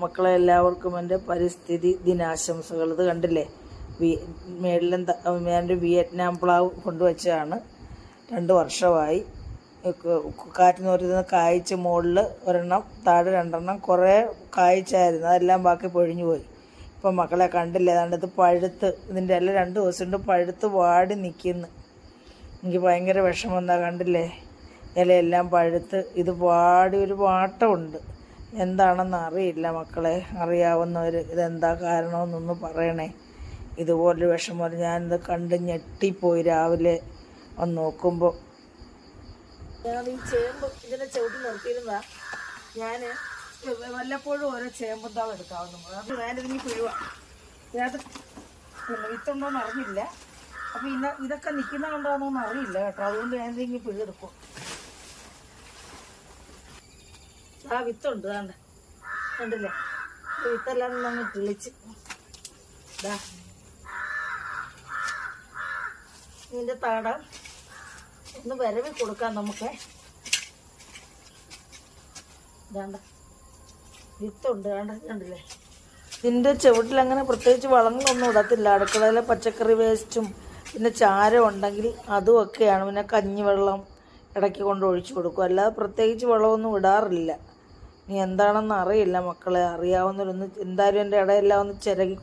മക്കളെ എല്ലാവർക്കും എന്റെ പരിസ്ഥിതി ദിനാശംസകൾ. ഇത് കണ്ടില്ലേ? മേളിലും എന്റെ വിയറ്റ്നാം പ്ലാവ് കൊണ്ടുവച്ചതാണ്. രണ്ട് വർഷമായി. കാറ്റ് കായ്ച്ച കായ്ച്ച് മുകളിൽ ഒരെണ്ണം താഴെ രണ്ടെണ്ണം കുറേ കായ്ച്ചായിരുന്നു അതെല്ലാം ബാക്കി പൊഴിഞ്ഞു പോയി. ഇപ്പം മക്കളെ കണ്ടില്ലേ? ഏതാണ്ട് ഇത് പഴുത്ത് ഇതിന്റെ എല്ലാം രണ്ട് ദിവസം കൊണ്ട് പഴുത്ത് വാടി നിൽക്കുന്നു. എനിക്ക് ഭയങ്കര വിഷമം എന്താ കണ്ടില്ലേ? ഇലയെല്ലാം പഴുത്ത് ഇത് വാടി ഒരു വാട്ടമുണ്ട്. എന്താണെന്ന് അറിയില്ല മക്കളെ. അറിയാവുന്നവർ ഇതെന്താ കാരണമെന്നൊന്ന് പറയണേ. ഇതുപോലൊരു വിഷമം ഞാനിത് കണ്ട് ഞെട്ടിപ്പോയി രാവിലെ ഒന്ന് നോക്കുമ്പോൾ ഈ ഇതിനെ ചവിട്ടി നിർത്തിയിരുന്ന ഞാൻ വല്ലപ്പോഴും ഓരോ ചേമ്പും താവ് എടുക്കാവുന്നു അത് ഞാനിതിന് പിഴുവാ ഇതിനകത്ത് അറിഞ്ഞില്ല. അപ്പൊ ഇന്ന ഇതൊക്കെ നിൽക്കുന്ന കണ്ടാണോന്ന് അറിയില്ല കേട്ടോ. അതുകൊണ്ട് ഞാൻ ഇതിങ്ങനെ പിഴുതെടുക്കും ആ വിത്തുണ്ട് കണ്ട കണ്ടില്ലേ? വിത്തെല്ലാം നമ്മൾ കിളിച്ച്. ദാ. ഇതിന്റെ താട ഒന്ന് വരവി കൊടുക്കാം നമുക്ക്. വേണ്ട വിത്തുണ്ട് വേണ്ട കണ്ടില്ലേ? ഇതിന്റെ ചുവട്ടിൽ അങ്ങനെ പ്രത്യേകിച്ച് വളങ്ങളൊന്നും ഇടത്തില്ല. അടുക്കളയിലെ പച്ചക്കറി വേസ്റ്റും പിന്നെ ചാരം ഉണ്ടെങ്കിൽ അതും ഒക്കെയാണ്. പിന്നെ കഞ്ഞിവെള്ളം ഇടയ്ക്ക് കൊണ്ട് ഒഴിച്ചു കൊടുക്കും. അല്ലാതെ പ്രത്യേകിച്ച് വളമൊന്നും ഇടാറില്ല. ഇനി എന്താണെന്ന് അറിയില്ല മക്കളെ. അറിയാവുന്നവരൊന്ന് എന്തായാലും എന്റെ ഇടയെല്ലാം ഒന്ന് ചിരകി